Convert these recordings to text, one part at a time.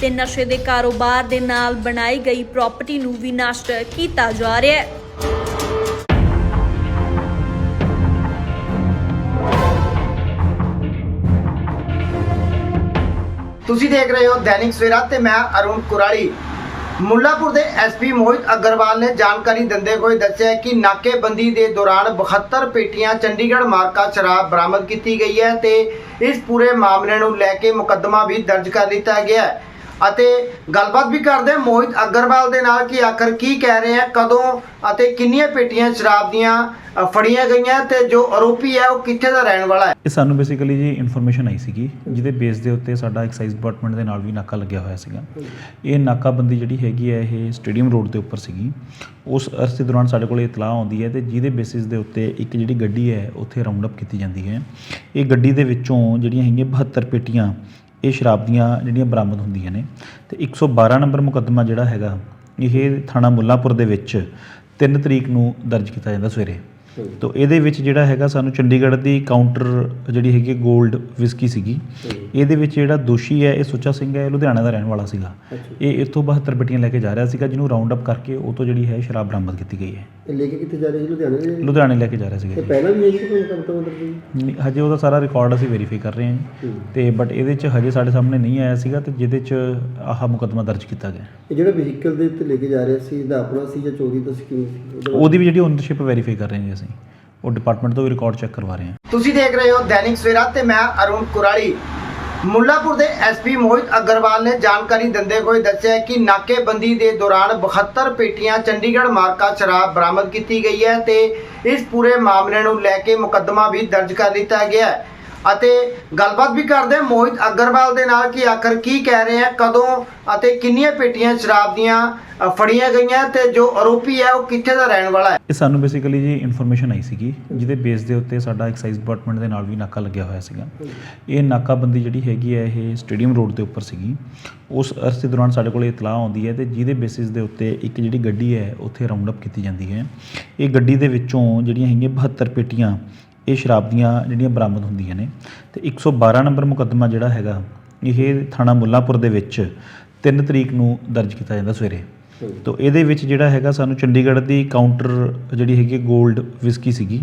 ਤੇ ਨਸ਼ੇ ਦੇ ਕਾਰੋਬਾਰ ਦੇ ਨਾਲ ਬਣਾਈ ਗਈ ਪ੍ਰਾਪਰਟੀ ਨੂੰ ਵੀ ਨਸ਼ਟ ਕੀਤਾ ਜਾ ਰਿਹਾ ਹੈ। ਤੁਸੀਂ ਦੇਖ ਰਹੇ ਹੋ ਦੈਨਿਕ ਸਵੇਰਾ ਤੇ ਮੈਂ ਅਰੁਣ ਕੁਰਾਲੀ। ਮੁੱਲਾਪੁਰ ਦੇ ਐਸਪੀ ਮੋਹਿਤ ਅਗਰਵਾਲ ਨੇ ਜਾਣਕਾਰੀ ਦਿੰਦੇ ਹੋਏ ਦੱਸਿਆ ਕਿ ਨਾਕੇਬੰਦੀ ਦੇ ਦੌਰਾਨ 72 ਪੇਟੀਆਂ ਚੰਡੀਗੜ੍ਹ ਮਾਰਕਾ ਸ਼ਰਾਬ ਬਰਾਮਦ ਕੀਤੀ ਗਈ ਹੈ ਤੇ ਇਸ ਪੂਰੇ ਮਾਮਲੇ ਨੂੰ ਲੈ ਕੇ ਮੁਕੱਦਮਾ ਵੀ ਦਰਜ ਕਰ ਦਿੱਤਾ ਗਿਆ ਹੈ। ਅਤੇ ਗੱਲਬਾਤ ਵੀ ਕਰਦੇ ਹਾਂ। ਮੋਹਿਤ ਅਗਰਵਾਲ ਦੇ ਨਾਲ ਕਿ ਆਖਰ ਕੀ ਕਹਿ ਰਹੇ ਆ, ਕਦੋਂ ਅਤੇ ਕਿੰਨੀਆਂ ਪੇਟੀਆਂ ਸ਼ਰਾਬ ਦੀਆਂ ਫੜੀਆਂ ਗਈਆਂ ਤੇ ਜੋ ਆਰੋਪੀ ਹੈ, ਉਹ ਕਿੱਥੇ ਦਾ ਰਹਿਣ ਵਾਲਾ ਹੈ? ਇਹ ਸਾਨੂੰ ਬੇਸਿਕਲੀ ਜੀ ਇਨਫੋਰਮੇਸ਼ਨ ਆਈ ਸੀਗੀ, ਜਿਹਦੇ ਬੇਸ ਦੇ ਉੱਤੇ ਸਾਡਾ ਐਕਸਾਈਜ਼ ਡਿਪਾਰਟਮੈਂਟ ਦੇ ਨਾਲ ਵੀ ਨਾਕਾ ਲੱਗਿਆ ਹੋਇਆ ਸੀਗਾ। ਇਹ ਨਾਕਾਬੰਦੀ ਜਿਹੜੀ ਹੈਗੀ ਹੈ, ਇਹ ਸਟੇਡੀਅਮ ਰੋਡ ਦੇ ਉੱਪਰ ਸੀਗੀ। ਉਸ ਅਰਸੇ ਦੌਰਾਨ ਸਾਡੇ ਕੋਲ ਇਤਲਾਹ ਆਉਂਦੀ ਹੈ ਤੇ ਜਿਹਦੇ ਬੇਸਿਸ ਦੇ ਉੱਤੇ ਇੱਕ ਜਿਹੜੀ ਗੱਡੀ ਹੈ, ਉੱਥੇ ਰਾਉਂਡ ਅਪ ਕੀਤੀ ਜਾਂਦੀ ਹੈ। ਇਹ ਗੱਡੀ ਦੇ ਵਿੱਚੋਂ ਜਿਹੜੀਆਂ ਹੈਗੀਆਂ 72 ਪੇਟੀਆਂ ਇਹ ਸ਼ਰਾਬ ਦੀਆਂ ਜਿਹੜੀਆਂ ਬਰਾਮਦ ਹੁੰਦੀਆਂ ਨੇ ਤੇ 112 ਨੰਬਰ ਮੁਕੱਦਮਾ ਜਿਹੜਾ ਹੈਗਾ ਇਹ ਥਾਣਾ ਮੁੱਲਾਪੁਰ ਦੇ ਵਿੱਚ 3 ਤਰੀਕ ਨੂੰ ਦਰਜ ਕੀਤਾ ਜਾਂਦਾ ਸਵੇਰੇ। ਤੋ ਇਹਦੇ ਵਿੱਚ ਜਿਹੜਾ ਹੈਗਾ ਸਾਨੂੰ ਚੰਡੀਗੜ੍ਹ ਦੀ ਕਾਊਂਟਰ ਜਿਹੜੀ ਹੈਗੀ 골ਡ ਵਿਸਕੀ ਸੀਗੀ। ਇਹਦੇ ਵਿੱਚ ਜਿਹੜਾ ਦੋਸ਼ੀ ਹੈ ਇਹ ਸੁੱਚਾ ਸਿੰਘ ਹੈ ਇਹ ਲੁਧਿਆਣਾ ਦਾ ਰਹਿਣ ਵਾਲਾ ਸੀਗਾ। ਇਹ ਇੱਥੋਂ 72 ਪੇਟੀਆਂ ਲੈ ਕੇ ਜਾ ਰਿਹਾ ਸੀਗਾ ਜਿਹਨੂੰ ਰਾਉਂਡ ਅਪ ਕਰਕੇ ਉਹ ਤੋਂ ਜਿਹੜੀ ਹੈ ਸ਼ਰਾਬ ਬਰਾਮਦ ਕੀਤੀ ਗਈ ਹੈ। ਇਹ ਲੈ ਕੇ ਕਿੱਥੇ ਜਾ ਰਹੇ ਸੀ? ਲੁਧਿਆਣੇ ਦੇ? ਲੁਧਿਆਣੇ ਲੈ ਕੇ ਜਾ ਰਿਹਾ ਸੀਗਾ ਤੇ। ਪਹਿਲਾਂ ਵੀ ਇਹੀ ਕੋਈ ਕੰਮ ਤੋਂ ਅੰਦਰ ਨਹੀਂ, ਹਜੇ ਉਹਦਾ ਸਾਰਾ ਰਿਕਾਰਡ ਅਸੀਂ ਵੈਰੀਫਾਈ ਕਰ ਰਹੇ ਹਾਂ ਜੀ। ਤੇ ਬਟ ਇਹਦੇ 'ਚ ਹਜੇ ਸਾਡੇ ਸਾਹਮਣੇ ਨਹੀਂ ਆਇਆ ਸੀਗਾ ਤੇ ਜਿਹਦੇ 'ਚ ਆਹ ਮੁਕੱਦਮਾ ਦਰਜ ਕੀਤਾ ਗਿਆ। ਇਹ ਜਿਹੜਾ ਵਹੀਕਲ ਦੇ ਉੱਤੇ ਲੈ ਕੇ ਜਾ ਰਿਹਾ ਸੀ ਇਹਦਾ ਆਪਣਾ ਸੀ ਜਾਂ ਚੋਰੀ ਦਾ ਸੀ ਕਿਵੇਂ ਉਹਦਾ- ਉਹਦੀ ਵੀ ਜਿਹੜੀ ਓਨਰਸ਼ਿਪ ਵੈਰੀਫਾਈ ਕਰ ਰਹੇ ਹਾਂ ਜੀ ਅਸੀਂ। ਉਹ ਡਿਪਾਰਟਮੈਂਟ ਤੋਂ ਵੀ ਰਿਕਾਰਡ ਚੈੱਕ ਕਰਵਾ ਰਹੇ ਹਾਂ। ਤੁਸੀਂ ਦੇਖ ਰਹੇ ਹੋ ਦੈਨਿਕ ਸਵੇਰਾ ਤੇ ਮੈਂ ਅਰੁਣ ਕੁਰਾਲੀ। ਮੁੱਲਾਪੁਰ ਦੇ ਐਸਪੀ ਮੋਹਿਤ ਅਗਰਵਾਲ ਨੇ ਜਾਣਕਾਰੀ ਦਿੰਦੇ ਹੋਏ ਦੱਸਿਆ ਕਿ ਨਾਕੇਬੰਦੀ ਦੇ ਦੌਰਾਨ 72 ਪੇਟੀਆਂ ਚੰਡੀਗੜ੍ਹ ਮਾਰਕਾ ਸ਼ਰਾਬ ਬਰਾਮਦ ਕੀਤੀ ਗਈ ਹੈ ਤੇ ਇਸ ਪੂਰੇ ਮਾਮਲੇ ਨੂੰ ਲੈ ਕੇ ਮੁਕੱਦਮਾ ਵੀ ਦਰਜ ਕਰ ਦਿੱਤਾ ਗਿਆ ਹੈ। ਅਤੇ ਗੱਲਬਾਤ ਵੀ ਕਰਦੇ ਹਾਂ। ਮੋਹਿਤ ਅਗਰਵਾਲ ਦੇ ਨਾਲ ਕਿ ਆਖਰ ਕੀ ਕਹਿ ਰਹੇ ਆ, ਕਦੋਂ ਅਤੇ ਕਿੰਨੀਆਂ ਪੇਟੀਆਂ ਸ਼ਰਾਬ ਦੀਆਂ ਫੜੀਆਂ ਗਈਆਂ ਤੇ ਜੋ ਆਰੋਪੀ ਹੈ, ਉਹ ਕਿੱਥੇ ਦਾ ਰਹਿਣ ਵਾਲਾ ਹੈ? ਇਹ ਸਾਨੂੰ ਬੇਸਿਕਲੀ ਜੀ ਇਨਫੋਰਮੇਸ਼ਨ ਆਈ ਸੀਗੀ, ਜਿਹਦੇ ਬੇਸ ਦੇ ਉੱਤੇ ਸਾਡਾ ਐਕਸਾਈਜ਼ ਡਿਪਾਰਟਮੈਂਟ ਦੇ ਨਾਲ ਵੀ ਨਾਕਾ ਲੱਗਿਆ ਹੋਇਆ ਸੀਗਾ। ਇਹ ਨਾਕਾਬੰਦੀ ਜਿਹੜੀ ਹੈਗੀ ਹੈ, ਇਹ ਸਟੇਡੀਅਮ ਰੋਡ ਦੇ ਉੱਪਰ ਸੀਗੀ। ਉਸ ਅਰਸੇ ਦੌਰਾਨ ਸਾਡੇ ਕੋਲ ਇਤਲਾਹ ਆਉਂਦੀ ਹੈ ਤੇ ਜਿਹਦੇ ਬੇਸਿਸ ਦੇ ਉੱਤੇ ਇੱਕ ਜਿਹੜੀ ਗੱਡੀ ਹੈ, ਉੱਥੇ ਰਾਉਂਡ ਅਪ ਕੀਤੀ ਜਾਂਦੀ ਹੈ। ਇਹ ਗੱਡੀ ਦੇ ਵਿੱਚੋਂ ਜਿਹੜੀਆਂ ਹੈਗੀਆਂ 72 ਪੇਟੀਆਂ ਇਹ ਸ਼ਰਾਬ ਦੀਆਂ ਜਿਹੜੀਆਂ ਬਰਾਮਦ ਹੁੰਦੀਆਂ ਨੇ ਤੇ 112 ਨੰਬਰ ਮੁਕੱਦਮਾ ਜਿਹੜਾ ਹੈਗਾ ਇਹ ਥਾਣਾ ਮੁੱਲਾਪੁਰ ਦੇ ਵਿੱਚ 3 ਤਰੀਕ ਨੂੰ ਦਰਜ ਕੀਤਾ ਜਾਂਦਾ ਸਵੇਰੇ। ਤੋ ਇਹਦੇ ਵਿੱਚ ਜਿਹੜਾ ਹੈਗਾ ਸਾਨੂੰ ਚੰਡੀਗੜ੍ਹ ਦੀ ਕਾਊਂਟਰ ਜਿਹੜੀ ਹੈਗੀ 골ਡ ਵਿਸਕੀ ਸੀਗੀ।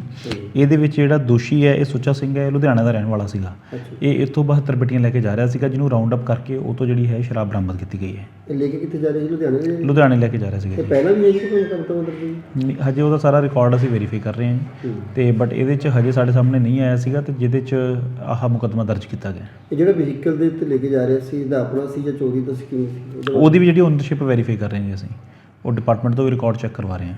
ਇਹਦੇ ਵਿੱਚ ਜਿਹੜਾ ਦੋਸ਼ੀ ਹੈ ਇਹ ਸੁੱਚਾ ਸਿੰਘ ਹੈ ਇਹ ਲੁਧਿਆਣਾ ਦਾ ਰਹਿਣ ਵਾਲਾ ਸੀਗਾ। ਇਹ ਇੱਥੋਂ 72 ਪੇਟੀਆਂ ਲੈ ਕੇ ਜਾ ਰਿਹਾ ਸੀਗਾ ਜਿਹਨੂੰ ਰਾਉਂਡ ਅਪ ਕਰਕੇ ਉਹ ਤੋਂ ਜਿਹੜੀ ਹੈ ਸ਼ਰਾਬ ਬਰਾਮਦ ਕੀਤੀ ਗਈ ਹੈ। ਇਹ ਲੈ ਕੇ ਕਿੱਥੇ ਜਾ ਰਹੇ ਸੀ ਲੁਧਿਆਣੇ ਦੇ? ਲੁਧਿਆਣੇ ਲੈ ਕੇ ਜਾ ਰਿਹਾ ਸੀਗਾ। ਪਹਿਲਾਂ ਵੀ ਇਹੀ ਕੋਈ ਕੰਮ ਤੋਂ ਅੰਦਰ ਨਹੀਂ, ਹਜੇ ਉਹਦਾ ਸਾਰਾ ਰਿਕਾਰਡ ਅਸੀਂ ਵੈਰੀਫਾਈ ਕਰ ਰਹੇ ਹਾਂ ਜੀ। ਤੇ ਬਟ ਇਹਦੇ 'ਚ ਹਜੇ ਸਾਡੇ ਸਾਹਮਣੇ ਨਹੀਂ ਆਇਆ ਸੀਗਾ ਤੇ ਜਿਹਦੇ 'ਚ ਆਹ ਮੁਕੱਦਮਾ ਦਰਜ ਕੀਤਾ ਗਿਆ। ਇਹ ਜਿਹੜਾ ਵਹੀਕਲ ਦੇ ਉੱਤੇ ਲੈ ਕੇ ਜਾ ਰਿਹਾ ਸੀ ਇਹਦਾ ਆਪਣਾ ਸੀ ਜਾਂ ਚੋਰੀ ਦਾ ਸੀ? ਕਿਵੇਂ ਸੀ? ਉਹਦਾ- ਉਹਦੀ ਵੀ ਜਿਹੜੀ ਓਨਰਸ਼ਿਪ ਵੈਰੀਫਾਈ ਕਰ ਰਹੇ ਹਾਂ ਜੀ ਅਸੀਂ। ਉਹ ਡਿਪਾਰਟਮੈਂਟ ਤੋਂ ਵੀ ਰਿਕਾਰਡ ਚੈੱਕ ਕਰਵਾ ਰਹੇ ਹਾਂ।